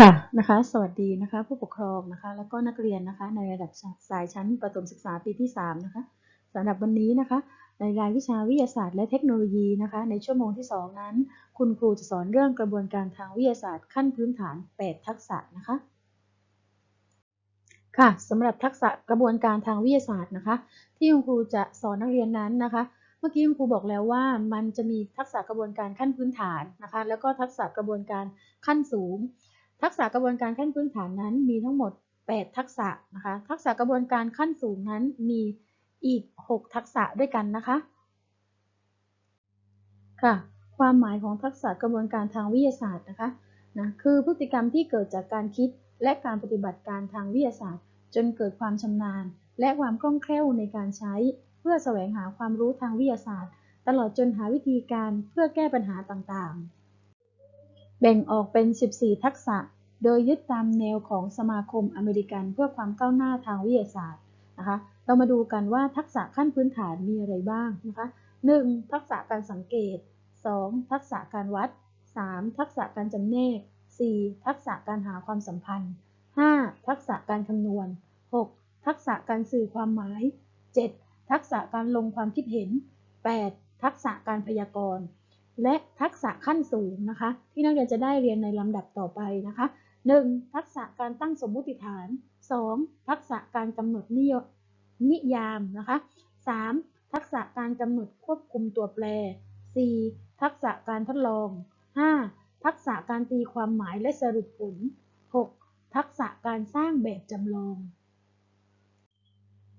ค่ะนะคะสวัสดีนะคะผู้ปกครองนะคะแล้วก็นักเรียนนะคะในระดับสายชั้นประถมศึกษาปีที่3นะคะสำหรับวันนี้นะคะ ในรายวิชาวิทยาศาสตร์และเทคโนโลยีนะคะในชั่วโมงที่ 2 นั้น คุณครูจะสอนเรื่องกระบวนการทางวิทยาศาสตร์ขั้นพื้นฐาน 8 ทักษะนะคะค่ะสำหรับทักษะกระบวนการทางวิทยาศาสตร์นะคะ ที่คุณครูจะสอนนักเรียนนั้นนะคะเมื่อกี้คุณครูบอกแล้วว่ามันจะมีทักษะกระบวนการขั้นพื้นฐานนะคะแล้วก็ทักษะกระบวนการขั้นสูง ทักษะกระบวนการขั้นพื้นฐานนั้นมีทั้งหมด 8 ทักษะนะคะ ทักษะกระบวนการขั้นสูงนั้นมีอีก 6 ทักษะด้วยกันนะคะ ค่ะ ความหมายของทักษะกระบวนการทางวิทยาศาสตร์นะคะนะคือพฤติกรรมที่เกิดจากการคิดและการปฏิบัติการทางวิทยาศาสตร์ จนเกิดความชำนาญ และความคล่องแคล่วในการใช้ เพื่อแสวงหาความรู้ทางวิทยาศาสตร์ ตลอดจนหาวิธีการเพื่อแก้ปัญหาต่างๆ แบ่งออกเป็น 14 ทักษะ โดยยึดตามแนวของสมาคมอเมริกันเพื่อความก้าวหน้าทางวิทยาศาสตร์นะคะ เรามาดูกันว่าทักษะขั้นพื้นฐานมีอะไรบ้างนะคะ 1. ทักษะการสังเกต 2. ทักษะการวัด 3. ทักษะการจำแนก 4. ทักษะการหาความสัมพันธ์ 5. ทักษะการคำนวณ 6. ทักษะการสื่อความหมาย 7. ทักษะการลงความคิดเห็น 8. ทักษะการพยากรณ์ และทักษะขั้นสูงนะคะ ที่นักเรียนจะได้เรียนในลำดับต่อไปนะคะ 1. ทักษะการตั้งสมมุติฐาน 2. ทักษะการกำหนดนิยนิยามนะคะ 3. ทักษะการกำหนดควบคุมตัวแปร 4. ทักษะการทดลอง 5. ทักษะการตีความหมายและสรุปผล 6. ทักษะการสร้างแบบจำลอง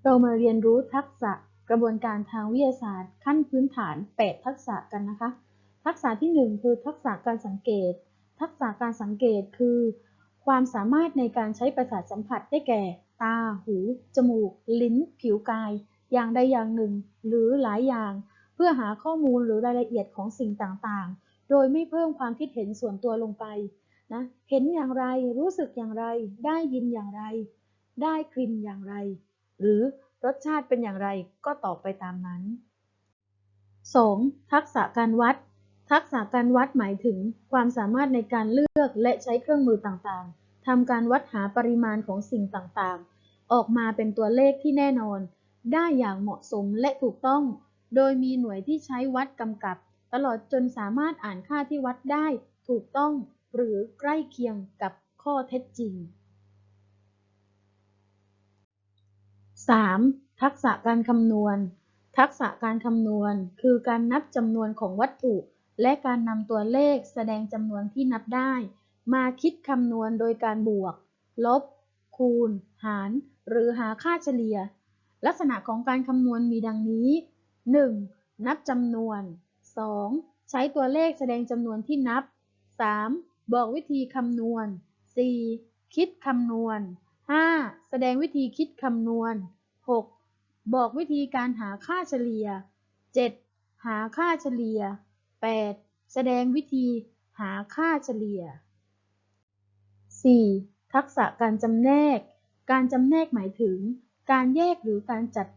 เรามาเรียนรู้ทักษะกระบวนการทางวิทยาศาสตร์ ขั้นพื้นฐาน 8 ทักษะกันนะคะ ทักษะที่ 1 คือทักษะการสังเกต ทักษะการสังเกตคือ ความสามารถในการใช้ประสาทสัมผัสได้แก่ ตา หู จมูก ลิ้น ผิวกาย อย่างใดอย่างหนึ่ง หรือหลายอย่าง เพื่อหาข้อมูลหรือรายละเอียดของสิ่งต่างๆ โดยไม่เพิ่มความคิดเห็นส่วนตัวลงไปนะเห็นอย่างไร รู้สึกอย่างไร ได้ยินอย่างไร ได้กลิ่นอย่างไร หรือรสชาติเป็นอย่างไรก็ตอบไปตามนั้น 2. ทักษะการวัด ทักษะการวัดหมายถึง ความสามารถในการเลือกและใช้เครื่องมือต่างๆทำการวัดหาปริมาณของสิ่งต่างๆ ออกมาเป็นตัวเลขที่แน่นอน ได้อย่างเหมาะสมและถูกต้อง โดยมีหน่วยที่ใช้วัดกำกับ ตลอดจนสามารถอ่านค่าที่วัดได้ถูกต้อง หรือใกล้เคียงกับข้อเท็จจริง 3. ทักษะการคำนวณ ทักษะการคำนวณ คือการนับจำนวนของวัตถุ และการนำตัวเลขแสดงจำนวนที่นับได้ มาคิดคำนวณโดยการบวก ลบ คูณ หาร หรือหาค่าเฉลี่ย ลักษณะของการคำนวณมีดังนี้ 1. นับจำนวน 2. ใช้ตัวเลขแสดงจำนวนที่นับ 3. บอกวิธีคำนวณ 4. คิดคำนวณ 5. แสดงวิธีคิดคำนวณ 6. บอกวิธีการหาค่าเฉลี่ย 7. หาค่าเฉลี่ย 8. แสดงวิธีหาค่าเฉลี่ย 4. ทักษะการจำแนก การจำแนกหมายถึง การแยกหรือการจัด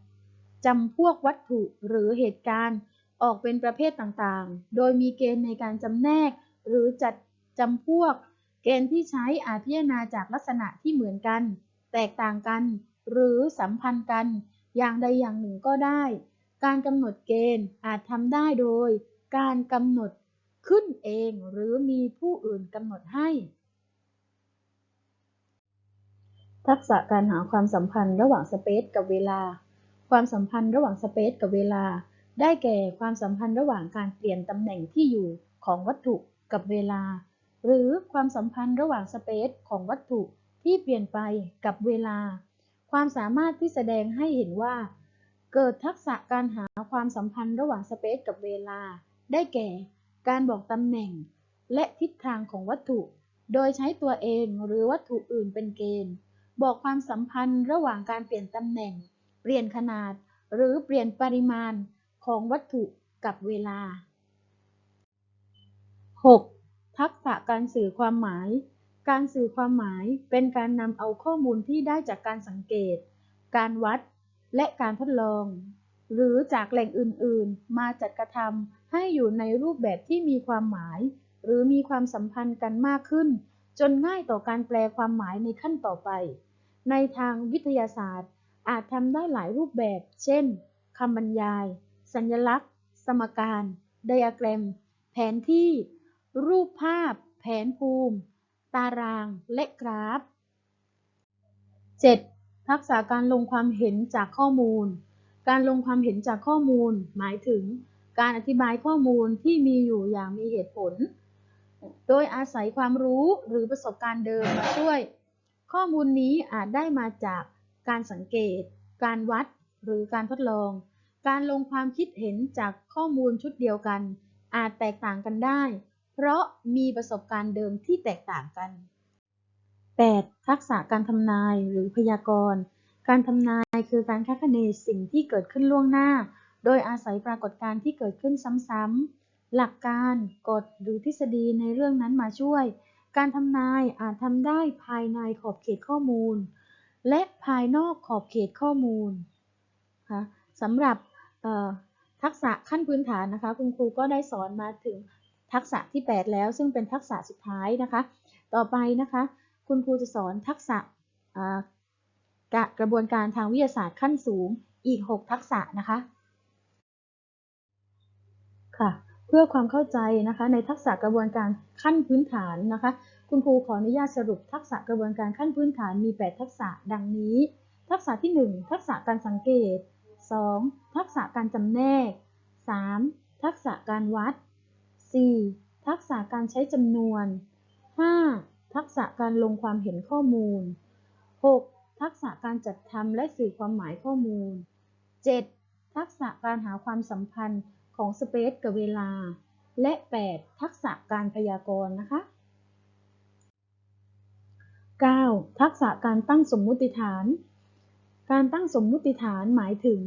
จำพวกวัตถุหรือเหตุการณ์ออกเป็นประเภทต่างๆ โดยมีเกณฑ์ในการจำแนก หรือจัดจำพวก เกณฑ์ที่ใช้อาจพิจารณาจากลักษณะที่เหมือนกัน แตกต่างกัน หรือสัมพันธ์กัน อย่างใดอย่างหนึ่งก็ได้ การกำหนดเกณฑ์อาจทำได้โดย การกำหนดขึ้นเองหรือมีผู้อื่นกำหนดให้ ทักษะการหาความสัมพันธ์ระหว่างสเปซกับเวลา ความสัมพันธ์ระหว่างสเปซกับเวลา ได้แก่ความสัมพันธ์ระหว่างการเปลี่ยนตำแหน่งที่อยู่ของวัตถุกับเวลา หรือความสัมพันธ์ระหว่างสเปซของวัตถุที่เปลี่ยนไปกับเวลา ความสามารถที่แสดงให้เห็นว่า เกิดทักษะการหาความสัมพันธ์ระหว่างสเปซกับเวลา ได้แก่ การบอกตำแหน่ง และทิศทางของวัตถุ โดยใช้ตัวเองหรือวัตถุอื่นเป็นเกณฑ์ บอกความสัมพันธ์ระหว่างการเปลี่ยนตำแหน่ง เปลี่ยนขนาด หรือเปลี่ยนปริมาณของวัตถุกับเวลา 6. ทักษะการสื่อความหมาย การสื่อความหมายเป็นการนำเอาข้อมูลที่ได้จากการสังเกต การวัด และการทดลอง หรือจากแหล่งอื่นๆ มาจัดกระทำให้อยู่ในรูปแบบที่มีความหมาย หรือมีความสัมพันธ์กันมากขึ้น จนง่ายต่อการแปลความหมายในขั้นต่อไป ในทางวิทยาศาสตร์ อาจทำได้หลายรูปแบบ เช่นคำบรรยาย สัญลักษณ์ สมการ ไดอะแกรม แผนที่ รูปภาพ แผนภูมิ ตาราง และกราฟ 7. ทักษะการลงความเห็นจากข้อมูล การลงความเห็นจากข้อมูล หมายถึงการอธิบายข้อมูลที่มีอยู่อย่างมีเหตุผล โดยอาศัยความรู้หรือประสบการณ์เดิมมาช่วย ข้อมูลนี้อาจได้มาจากการสังเกต การวัด หรือการทดลอง การลงความคิดเห็นจากข้อมูลชุดเดียวกัน อาจแตกต่างกันได้ เพราะมีประสบการณ์เดิมที่แตกต่างกัน 8. ทักษะการทำนายหรือพยากรณ์ การทำนายคือการคาดคะเนสิ่งที่เกิดขึ้นล่วงหน้า โดยอาศัยปรากฏการณ์ที่เกิดขึ้นซ้ำๆ หลักการกฎหรือทฤษฎีในเรื่องนั้นมาช่วย การทำนายอาจทำได้ภายในขอบเขตข้อมูล และภายนอกขอบเขตข้อมูลค่ะสำหรับทักษะขั้นพื้นฐานนะคะ คุณครูก็ได้สอนมาถึงทักษะที่ 8 แล้ว ซึ่งเป็นทักษะสุดท้ายนะคะ ต่อไปนะคะ คุณครูจะสอนทักษะ กระบวนการทางวิทยาศาสตร์ขั้นสูงอีก 6 ทักษะนะคะ ค่ะ เพื่อความเข้าใจนะคะในทักษะกระบวนการขั้นพื้นฐานนะคะ คุณครูขออนุญาตสรุปทักษะกระบวนการขั้นพื้นฐานมี 8 ทักษะดังนี้ ทักษะที่ 1 ทักษะการสังเกต 2. ทักษะการจำแนก 3. ทักษะการวัด 4. ทักษะการใช้จำนวน 5. ทักษะการลงความเห็นข้อมูล 6. ทักษะการจัดทำและสื่อความหมายข้อมูล 7. ทักษะการหาความสัมพันธ์ของสเปซกับเวลา และ 8. ทักษะการพยากรณ์นะคะ 9. ทักษะการตั้งสมมุติฐาน การตั้งสมมุติฐานหมายถึง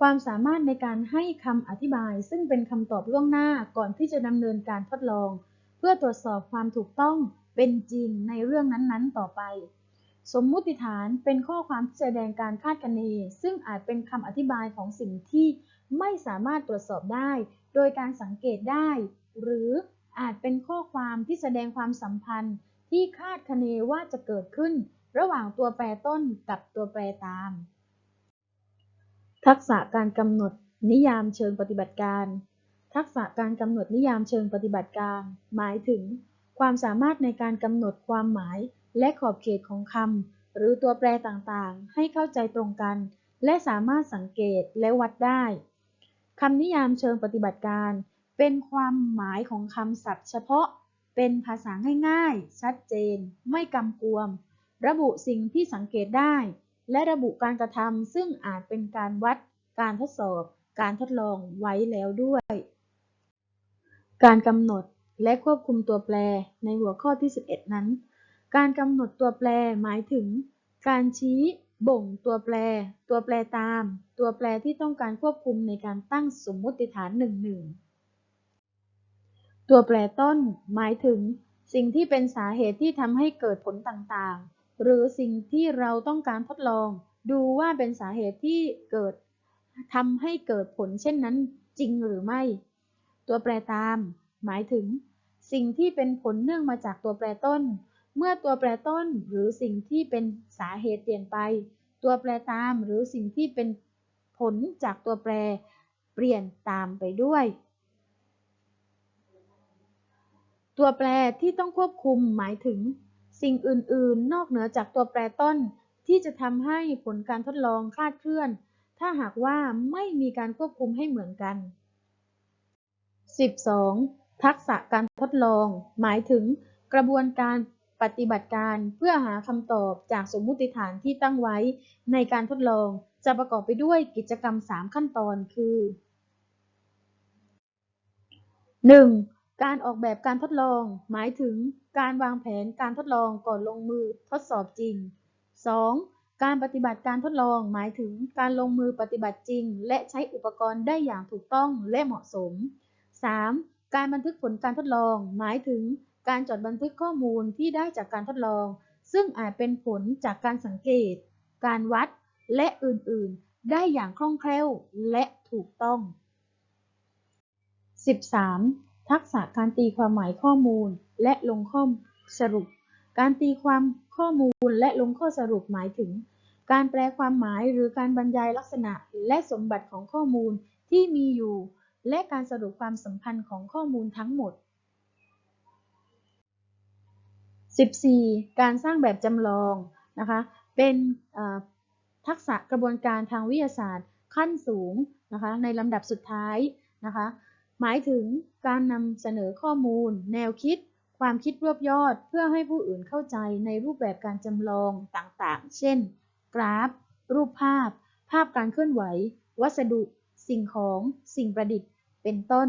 ความสามารถในการให้คำอธิบาย ซึ่งเป็นคำตอบล่วงหน้าก่อนที่จะดำเนินการทดลอง เพื่อตรวจสอบความถูกต้องเป็นจริงในเรื่องนั้นๆ ต่อไป สมมุติฐานเป็นข้อความที่แสดงการคาดคะเน ซึ่งอาจเป็นคำอธิบายของสิ่งที่ไม่สามารถตรวจสอบได้ โดยการสังเกตได้ หรืออาจเป็นข้อความที่แสดงความสัมพันธ์ ที่คาดคะเนว่าจะเกิดขึ้น ระหว่างตัวแปรต้นกับตัวแปรตาม ทักษะการกำหนดนิยามเชิงปฏิบัติการ ทักษะการกำหนดนิยามเชิงปฏิบัติการ หมายถึง ความสามารถในการกำหนดความหมาย และขอบเขตของคำหรือตัวแปรต่างๆ ให้เข้าใจตรงกัน และสามารถสังเกตและวัดได้คำนิยามเชิงปฏิบัติการ เป็นความหมายของคำศัพท์เฉพาะ เป็นภาษาง่ายๆ ชัดเจน ไม่กำกวม ระบุสิ่งที่สังเกตได้ และระบุการกระทำซึ่งอาจเป็นการวัด การทดสอบ การทดลองไว้แล้วด้วย การกำหนดและควบคุมตัวแปรในหัวข้อที่ 11 นั้น การกำหนดตัวแปรหมายถึง การชี้บ่งตัวแปร ตัวแปรตาม ตัวแปรที่ต้องการควบคุมในการตั้งสมมติฐานหนึ่งหนึ่งตัวแปรต้น หมายถึง สิ่งที่เป็นสาเหตุที่ทำให้เกิดผลต่างๆ หรือสิ่งที่เราต้องการทดลอง ดูว่าเป็นสาเหตุที่เกิดทำให้เกิดผลเช่นนั้นจริงหรือไม่ ตัวแปรตาม หมายถึง สิ่งที่เป็นผลเนื่องมาจากตัวแปรต้น เมื่อตัวแปรต้นหรือสิ่งที่เป็นสาเหตุเปลี่ยนไป ตัวแปรตามหรือสิ่งที่เป็นผลจากตัวแปรเปลี่ยนตามไปด้วย ตัวแปรที่ต้องควบคุมหมายถึง สิ่งอื่น ๆ นอกเหนือจากตัวแปรต้นที่จะทำให้ผลการทดลองคลาดเคลื่อน ถ้าหากว่าไม่มีการควบคุมให้เหมือนกัน 12. ทักษะการทดลอง หมายถึงกระบวนการ ปฏิบัติการเพื่อหาคำตอบจากสมมุติฐานที่ตั้งไว้ในการทดลองจะประกอบไปด้วยกิจกรรม 3 ขั้นตอนคือ 1. การออกแบบการทดลอง หมายถึงการวางแผนการทดลองก่อนลงมือทดสอบจริง 2. การปฏิบัติการทดลองหมายถึงการลงมือปฏิบัติจริง และใช้อุปกรณ์ได้อย่างถูกต้องและเหมาะสม 3. การบันทึกผลการทดลอง หมายถึง การจดบันทึกข้อมูลที่ได้จากการทดลอง ซึ่งอาจเป็นผลจากการสังเกต การวัด และอื่นๆ ได้อย่างคล่องแคล่วและถูกต้อง 13. ทักษะการตีความหมายข้อมูลและลงข้อสรุป การตีความข้อมูลและลงข้อสรุปหมายถึง การแปลความหมายหรือการบรรยายลักษณะและสมบัติของข้อมูลที่มีอยู่ และการสรุปความสัมพันธ์ของข้อมูลทั้งหมด 14. การสร้างแบบจำลองนะคะเป็นทักษะกระบวนการทางวิทยาศาสตร์ ขั้นสูงนะคะในลำดับสุดท้ายนะคะหมายถึงการนำเสนอข้อมูล แนวคิด ความคิดรวบยอด เพื่อให้ผู้อื่นเข้าใจในรูปแบบการจำลองต่างๆ เช่น กราฟ รูปภาพ ภาพการเคลื่อนไหว วัสดุ สิ่งของ สิ่งประดิษฐ์ เป็นต้น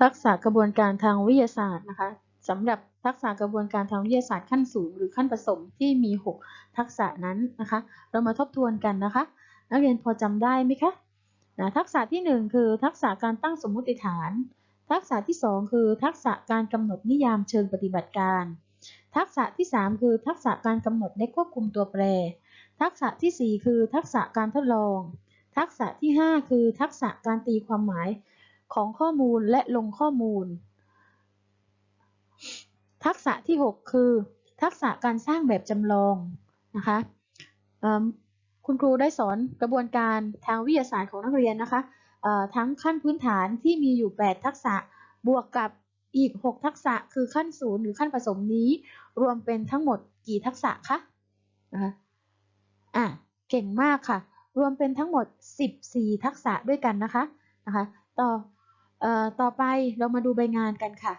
ทักษะกระบวนการทางวิทยาศาสตร์นะคะ สำหรับทักษะกระบวนการทางวิทยาศาสตร์ขั้นสูง หรือขั้นผสมที่มี 6 ทักษะนั้นนะคะ เรามาทบทวนกันนะคะ นักเรียนพอจำได้ไหมคะนะทักษะที่ 1 คือทักษะการตั้งสมมุติฐาน ทักษะที่ 2 คือ ทักษะการกำหนดนิยามเชิงปฏิบัติการ ทักษะที่ 3 คือ ทักษะการกำหนดและควบคุมตัวแปร ทักษะทีสี่ 4 คือ ทักษะการทดลอง ทักษะที่ 5 คือ ทักษะการตีความหมายของข้อมูลและลงข้อมูล ทักษะที่ 6 คือ ทักษะการสร้างแบบจำลองนะคะคุณครูได้สอนกระบวนการทางวิทยาศาสตร์ของนักเรียนนะคะทั้งขั้นพื้นฐานที่มีอยู่ 8 ทักษะบวกกับอีก 6 ทักษะคือขั้นศูนย์หรือขั้นผสมนี้ รวมเป็นทั้งหมดกี่ทักษะคะนะคะอะเก่งมากค่ะ รวมเป็นทั้งหมด 14 ทักษะด้วยกันนะคะนะคะ ต่ออต่อไปเรามาดูใบงานกันค่ะ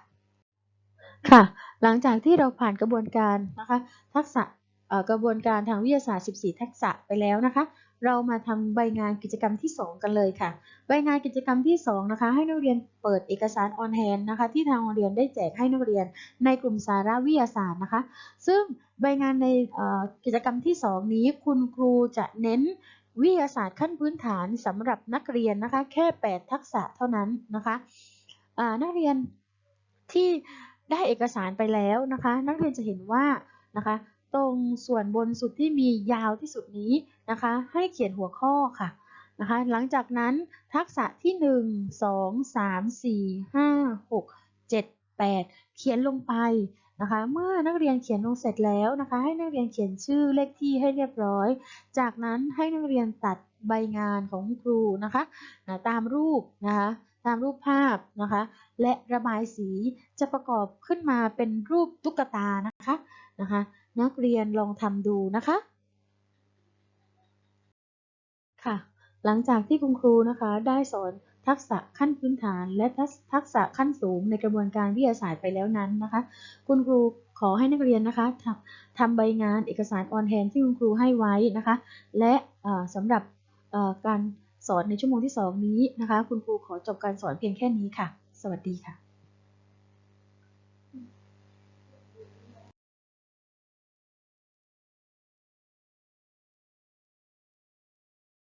ค่ะ หลังจากที่เราผ่านกระบวนการนะคะ ทักษะกระบวนการทางวิทยาศาสตร์ 14 ทักษะไปแล้วนะคะ เรามาทำใบงานกิจกรรมที่ 2 กันเลยค่ะ ใบงานกิจกรรมที่ 2 นะคะ ให้นักเรียนเปิดเอกสารออนแฮนนะคะ ที่ทางโรงเรียนได้แจกให้นักเรียนในกลุ่มสาระวิทยาศาสตร์นะคะ ซึ่งใบงานในกิจกรรมที่ 2 นี้คุณครูจะเน้นวิทยาศาสตร์ขั้นพื้นฐานสำหรับนักเรียนนะคะ แค่ 8 ทักษะเท่านั้นนะคะนักเรียนที่ ได้เอกสารไปแล้วนะคะ นักเรียนจะเห็นว่านะคะ ตรงส่วนบนสุดที่มียาวที่สุดนี้นะคะ ให้เขียนหัวข้อค่ะนะคะ หลังจากนั้นทักษะที่ 1 2 3 4 5 6 7 8 เขียนลงไปนะคะ เมื่อนักเรียนเขียนลงเสร็จแล้วนะคะ ให้นักเรียนเขียนชื่อเลขที่ให้เรียบร้อย จากนั้นให้นักเรียนตัดใบงานของครูนะคะนะตามรูปนะคะ ตามรูปภาพนะคะ และระบายสีจะประกอบขึ้นมาเป็นรูปตุ๊กตานะคะนะคะ นักเรียนลองทำดูนะคะค่ะ หลังจากที่คุณครูนะคะได้สอนทักษะขั้นพื้นฐาน และทักษะขั้นสูงในกระบวนการวิทยาศาสตร์ไปแล้วนั้นนะคะ คุณครูขอให้นักเรียนนะคะทำทำใบงานเอกสารออนแฮนที่คุณครูให้ไว้นะคะ และสำหรับการ สอนในชั่วโมงที่ 2 นี้นะคะ คุณครูขอจบการสอนเพียงแค่นี้ค่ะ สวัสดีค่ะ